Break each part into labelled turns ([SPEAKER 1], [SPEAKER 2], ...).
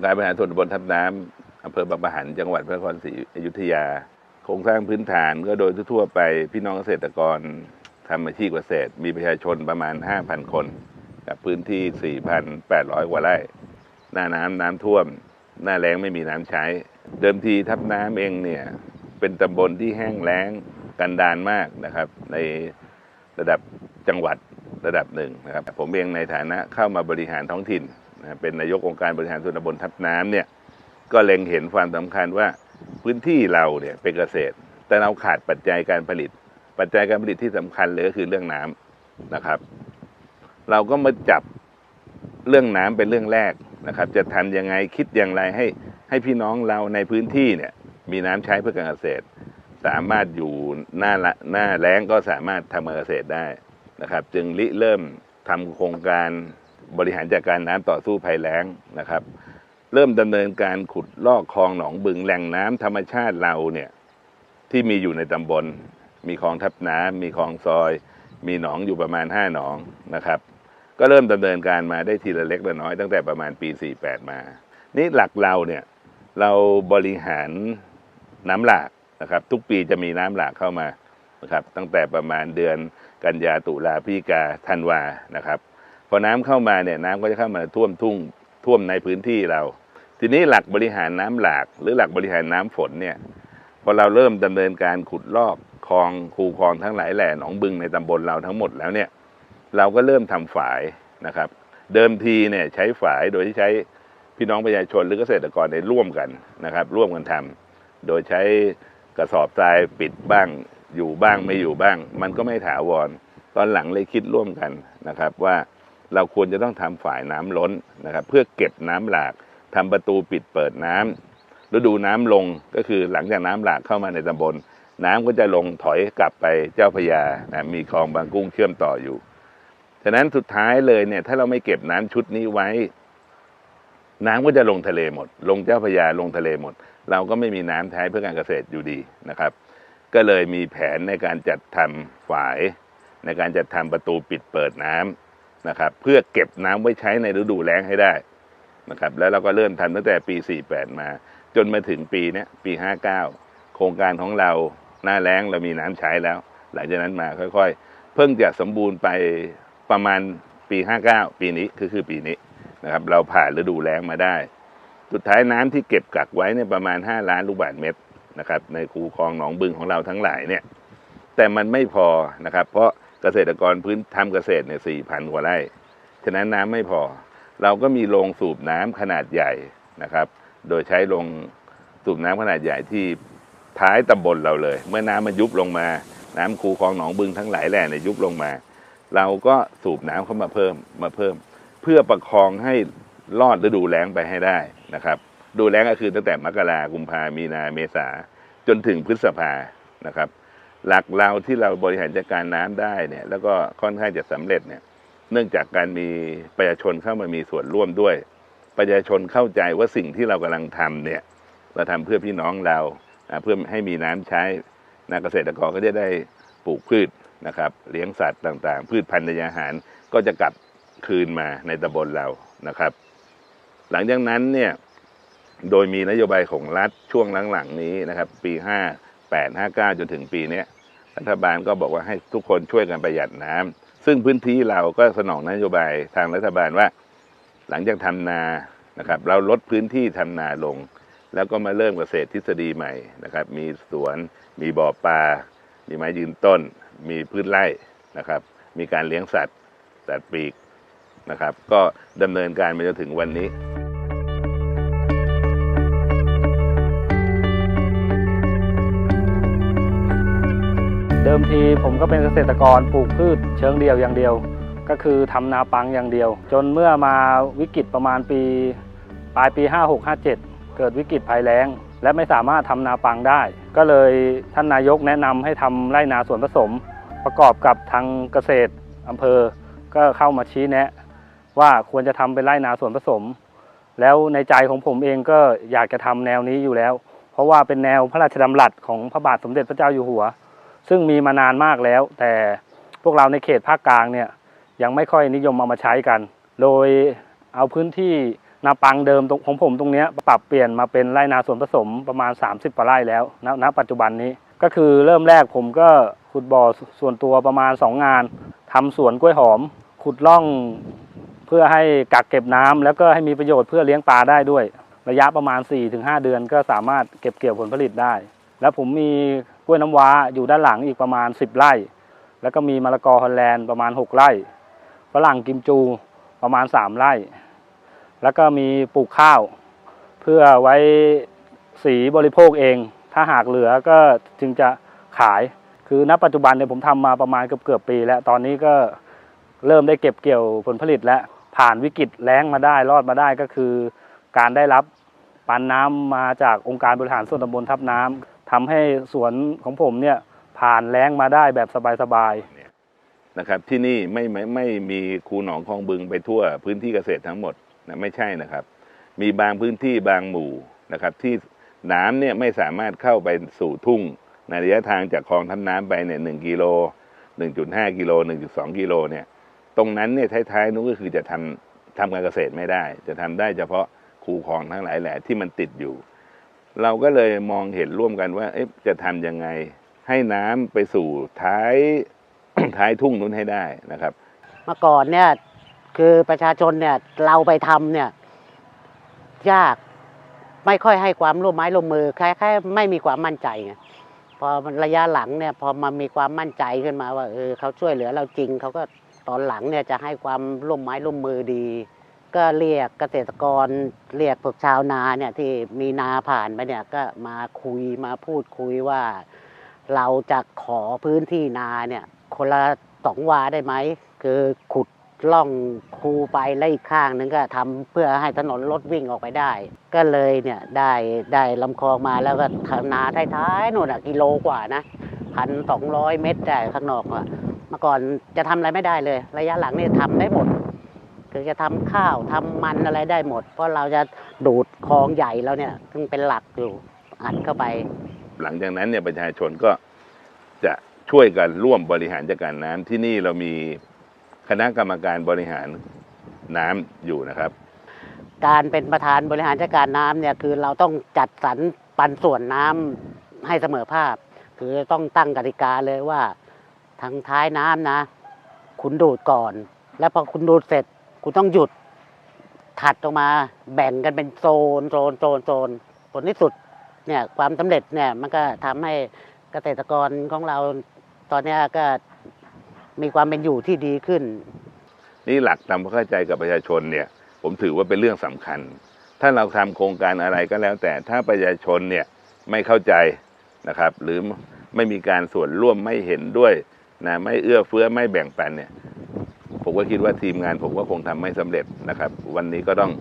[SPEAKER 1] องค์การบริหารส่วนตำบลทับน้ำอำเภอบางปะหันจังหวัดพระนครศรีอยุธยา โครงสร้างพื้นฐานก็โดยทั่วไปพี่น้องเกษตรกรทำอาชีพเกษตร มีประชาชนประมาณ 5,000 คน กับพื้นที่ 4,800 กว่าไร่ หน้าน้ำน้ำท่วม หน้าแล้งไม่มีน้ำใช้ เดิมทีทับน้ำเองเนี่ยเป็นตำบลที่แห้งแล้งกันดานมากนะครับ ในระดับจังหวัดระดับหนึ่งนะครับ ผมเองในฐานะเข้ามาบริหารท้องถิ่น เป็นนายกองค์การบริหารส่วนตำบลทับน้ำเนี่ยก็เล็งเห็นความสำคัญว่าพื้นที่เราเนี่ยเป็นเกษตร แต่เราขาดปัจจัยการผลิต ปัจจัยการผลิตที่สำคัญเลยก็คือเรื่องน้ำนะครับ เราก็มาจับเรื่องน้ำเป็นเรื่องแรกนะครับ จะทำยังไงคิดอย่างไรให้ให้พี่น้องเราในพื้นที่เนี่ยมีน้ำใช้เพื่อการเกษตร สามารถอยู่หน้าละหน้าแล้งก็สามารถทำการเกษตรได้นะครับ จึงริเริ่มทำโครงการ บริหารจัดการน้ำต่อสู้ภัยแล้งนะครับ เริ่มดำเนินการขุดลอกคลองหนองบึงแหล่งน้ำธรรมชาติเราเนี่ยที่มีอยู่ในตำบล มีคลองทับน้ำมีคลองซอย มีหนองอยู่ประมาณห้าหนองนะครับ ก็เริ่มดำเนินการมาได้ทีละเล็กละน้อยตั้งแต่ประมาณปี 48 มา นี่หลักเราเนี่ยเราบริหารน้ำหลากนะครับ ทุกปีจะมีน้ำหลากเข้ามานะครับตั้งแต่ประมาณเดือนกันยาตุลาพิกาธันวานะครับ พอน้ำเข้ามาเนี่ยน้ำก็จะเข้ามาท่วมทุ่งท่วมในพื้นที่เรา ทีนี้หลักบริหารน้ำหลาก หรือหลักบริหารน้ำฝนเนี่ยพอเราเริ่มดำเนินการขุดลอกคลองคูคลองทั้งหลายแหล่หนองบึงในตำบลเราทั้งหมดแล้วเนี่ยเราก็เริ่มทำฝายนะครับ เดิมทีเนี่ยใช้ฝายโดยที่ใช้พี่น้องประชาชนหรือเกษตรกรในร่วมกันนะครับ ร่วมกันทำโดยใช้กระสอบทรายปิดบ้างอยู่บ้างไม่อยู่บ้าง มันก็ไม่ถาวร ตอนหลังเลยคิดร่วมกันนะครับว่า เราควรจะต้องทำฝายน้ำล้นนะครับ เพื่อเก็บน้ำหลากทำประตูปิดเปิดน้ำฤดูน้ำลงก็คือหลังจากน้ำหลากเข้ามาในตำบล น้ำก็จะลงถอยกลับไปเจ้าพระยานะมีคลองบางกุ้งเชื่อมต่ออยู่ฉะนั้นสุดท้ายเลยเนี่ย ถ้าเราไม่เก็บน้ำชุดนี้ไว้ น้ำก็จะลงทะเลหมด ลงเจ้าพระยาลงทะเลหมด เราก็ไม่มีน้ำใช้เพื่อการเกษตรอยู่ดีนะครับ ก็เลยมีแผนในการจัดทำฝาย ในการจัดทำประตูปิดเปิดน้ำ นะครับ เพื่อเก็บน้ำไว้ใช้ในฤดูแล้งให้ได้นะครับ แล้วเราก็เริ่มทำตั้งแต่ปี 48 มา จนมาถึงปีนี้ปี 59 โครงการของเราหน้าแล้งเรามีน้ำใช้แล้ว หลังจากนั้นมาค่อยๆ เพิ่งจะสมบูรณ์ไปประมาณปี 59 ปีนี้คือคือปีนี้นะครับ เราผ่านฤดูแล้งมาได้ สุดท้ายน้ำที่เก็บกักไว้เนี่ยประมาณ 5 ล้านลูกบาศก์เมตรนะครับ ในคูคลองหนองบึงของเราทั้งหลายเนี่ย แต่มันไม่พอนะครับ เพราะ เกษตรกรพื้นทำเกษตรเนี่ยสี่พันกว่าไร่ ฉะนั้นน้ำไม่พอ เราก็มีโรงสูบน้ำขนาดใหญ่นะครับ โดยใช้โรงสูบน้ำขนาดใหญ่ที่ท้ายตำบลเราเลย เมื่อน้ำมันยุบลงมา น้ำคูคลองหนองบึงทั้งหลายแหล่เนี่ยยุบลงมา เราก็สูบน้ำเข้ามาเพิ่มมาเพิ่ม เพื่อประคองให้รอดฤดูแล้งไปให้ได้นะครับฤดูแล้งก็คือตั้งแต่มกรากุมภามีนาเมษาจนถึงพฤษภานะครับ หลักเราที่เราบริหารจัดการน้ำได้เนี่ย แล้วก็ค่อนข้างจะสำเร็จเนี่ย เนื่องจากการมีประชาชนเข้ามามีส่วนร่วมด้วย ประชาชนเข้าใจว่าสิ่งที่เรากำลังทำเนี่ย เราทำเพื่อพี่น้องเราเพื่อให้มีน้ำใช้นะเกษตรกรก็จะได้ปลูกพืชนะครับ เลี้ยงสัตว์ต่างๆ พืชพันธุ์ในอาหารก็จะกลับคืนมาในตำบลเรานะครับ หลังจากนั้นเนี่ยโดยมีนโยบายของรัฐช่วงหลังๆนี้นะครับ ปี 5 8 5 9 จนถึงปีนี้ รัฐบาลก็บอกว่าให้ทุกคนช่วยกันประหยัดน้ำซึ่งพื้นที่เราก็สนองนโยบายทางรัฐบาลว่า หลังจากทำนานะครับ เราลดพื้นที่ทำนาลง แล้วก็มาเริ่มเกษตรทฤษฎีใหม่นะครับ มีสวน มีบ่อปลา มีไม้ยืนต้น มีพืชไร่นะครับ มีการเลี้ยงสัตว์สัตว์ปีกนะครับ ก็ดำเนินการมาจนถึงวันนี้
[SPEAKER 2] เดิมทีผมก็เป็นเกษตรกรปลูกพืชเชิงเดียวอย่างเดียว ก็คือทำนาปังอย่างเดียว จนเมื่อมาวิกฤตประมาณปี ปลายปี 56-57 เกิดวิกฤตภัยแล้ง และไม่สามารถทำนาปังได้ ก็เลยท่านนายกแนะนำให้ทำไร่นาสวนผสม ประกอบกับทางเกษตรอำเภอ ก็เข้ามาชี้แนะ ว่าควรจะทำเป็นไร่นาสวนผสม แล้วในใจของผมเองก็อยากจะทำแนวนี้อยู่แล้ว เพราะว่าเป็นแนวพระราชดำรัสของพระบาทสมเด็จพระเจ้าอยู่หัว ซึ่งมีมานานมากแล้ว แต่พวกเราในเขตภาคกลางเนี่ยยังไม่ค่อยนิยมเอามาใช้กัน โดยเอาพื้นที่นาปังเดิมตรงของผมตรงนี้ปรับเปลี่ยนมาเป็นไร่นาสวนผสมประมาณ 30กว่าไร่แล้วณณปัจจุบันนี้ก็คือเริ่มแรกผมก็ขุดบ่อส่วนตัวประมาณ 2 งานทำสวนกล้วยหอม ขุดร่องเพื่อให้กักเก็บน้ำแล้วก็ให้มีประโยชน์เพื่อเลี้ยงปลาได้ด้วย ระยะประมาณ 4-5 เดือนก็สามารถเก็บเกี่ยวผลผลิตได้ แล้วผมมี ล้วยน้ำว้าอยู่ด้านหลังอีกประมาณ 10 ไร่ แล้วก็มีมะละกอฮอลแลนด์ประมาณ 6 ไร่ฝรั่งกิมจูประมาณ 3 ไร่ แล้วก็มีปลูกข้าว เพื่อไว้สีบริโภคเอง ถ้าหากเหลือก็จึงจะขาย คือณปัจจุบันเนี่ยผมทำมาประมาณเกือบเกือบปี แล้วตอนนี้ก็เริ่มได้เก็บเกี่ยวผลผลิตแล้วผ่านวิกฤตแล้งมาได้รอดมาได้ก็คือ การได้รับปันน้ำมาจากองค์การบริหารส่วนตำบลทับน้ำ ทำให้สวนของผมเนี่ยผ่านแล้งมาได้แบบสบายๆ
[SPEAKER 1] นะครับที่นี่ไม่ไม่ไม่มีคูหนองคลองบึงไปทั่วพื้นที่เกษตรทั้งหมดนะไม่ใช่นะครับ มีบางพื้นที่บางหมู่นะครับ ที่น้ำเนี่ยไม่สามารถเข้าไปสู่ทุ่งในระยะทางจากคลองทำน้ำไปเนี่ยหนึ่งกิโลหนึ่งจุดห้ากิโลหนึ่งจุดสองกิโลเนี่ย ตรงนั้นเนี่ยท้ายๆนู้นก็คือจะทำทำการเกษตรไม่ได้ จะทำได้เฉพาะคูคลองทั้งหลายแหละที่มันติดอยู่ เราก็เลยมองเห็นร่วมกันว่าเอ๊ะจะทำยังไง ให้น้ำไปสู่ท้ายท้ายทุ่งนู้นให้ได้นะครับ
[SPEAKER 3] เมื่อก่อนเนี่ยคือประชาชนเนี่ยเราไปทำเนี่ยยากไม่ค่อยให้ความร่วมไม้ร่วมมือคล้ายๆไม่มีความมั่นใจไงพอระยะหลังเนี่ยพอมามีความมั่นใจขึ้นมาว่าเออเขาช่วยเหลือเราจริงเขาก็ตอนหลังเนี่ยจะให้ความร่วมไม้ร่วมมือดี ก็เรียกเกษตรกรเรียกพวกชาวนาเนี่ยที่มีนาผ่านไปเนี่ยก็มาคุยมาพูดคุยว่า เราจะขอพื้นที่นาเนี่ยคนละสองวาได้ไหมคือขุดล่องคูไปแล้วอีกข้างนึงก็ทำเพื่อให้ถนนรถวิ่งออกไปได้ ก็เลยเนี่ยได้ได้ลำคลองมาแล้วก็ทำนาท้ายๆนู่นอะกิโลกว่านะพันสองร้อยเมตรได้ข้างนอกอะเมื่อก่อนจะทำอะไรไม่ได้เลย ระยะหลังนี่ทำได้หมด คือจะทำข้าวทำมันอะไรได้หมด เพราะเราจะดูดคลองใหญ่แล้วเนี่ย ซึ่งเป็นหลักอยู่อัดเข้าไป
[SPEAKER 1] หลังจากนั้นเนี่ยประชาชนก็จะช่วยกันร่วมบริหารจัดการน้ำที่นี่เรามีคณะกรรมการบริหารน้ำอยู่นะครับ
[SPEAKER 3] การเป็นประธานบริหารจัดการน้ำเนี่ยคือเราต้องจัดสรรปันส่วนน้ำให้เสมอภาพ คือต้องตั้งกติกาเลยว่าทางท้ายน้ำนะ คุณดูดก่อน แล้วพอคุณดูดเสร็จ คุณต้องหยุดถัดออกมาแบ่งกันเป็นโซนโซนโซนโซนผลที่สุดเนี่ยความสำเร็จเนี่ยมันก็ทำให้เกษตรกรของเราตอนนี้ก็มีความเป็นอยู่ที่ดีขึ้น
[SPEAKER 1] นี่หลักทำความเข้าใจกับประชาชนเนี่ย ผมถือว่าเป็นเรื่องสำคัญ ถ้าเราทำโครงการอะไรก็แล้ว แต่ถ้าประชาชนเนี่ยไม่เข้าใจนะครับ หรือไม่มีการส่วนร่วมไม่เห็นด้วยนะไม่เอื้อเฟื้อไม่แบ่งปันเนี่ย ก็คิดว่าทีมงานผมก็คงทำไม่สำเร็จนะครับ วันนี้ก็ต้อง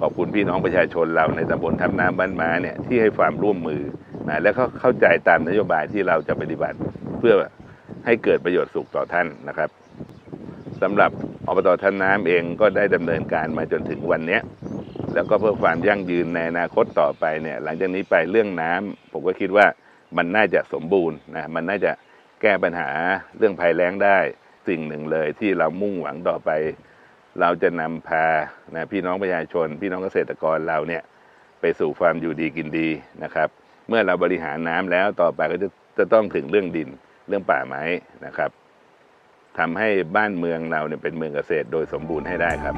[SPEAKER 1] ขอบคุณพี่น้องประชาชนเราในตำบลทับน้ำบ้านม้าเนี่ยที่ให้ความร่วมมือนะและเขาเข้าใจตามนโยบายที่เราจะปฏิบัติเพื่อให้เกิดประโยชน์สุขต่อท่านนะครับสำหรับอบตท่านน้ำเองก็ได้ดำเนินการมาจนถึงวันนี้แล้วก็เพื่อความยั่งยืนในอนาคตต่อไปเนี่ยหลังจากนี้ไปเรื่องน้ำผมก็คิดว่ามันน่าจะสมบูรณ์นะมันน่าจะแก้ปัญหาเรื่องภัยแล้งได้ สิ่งหนึ่งเลย ที่เรามุ่งหวังต่อไป เราจะนำพานะพี่น้องประชาชน พี่น้องเกษตรกรเราเนี่ยไปสู่ความอยู่ดีกินดีนะครับ เมื่อเราบริหารน้ำแล้วต่อไปก็จะจะต้องถึงเรื่องดินเรื่องป่าไม้นะครับทำให้บ้านเมืองเราเนี่ยเป็นเมืองเกษตรโดยสมบูรณ์ให้ได้ครับ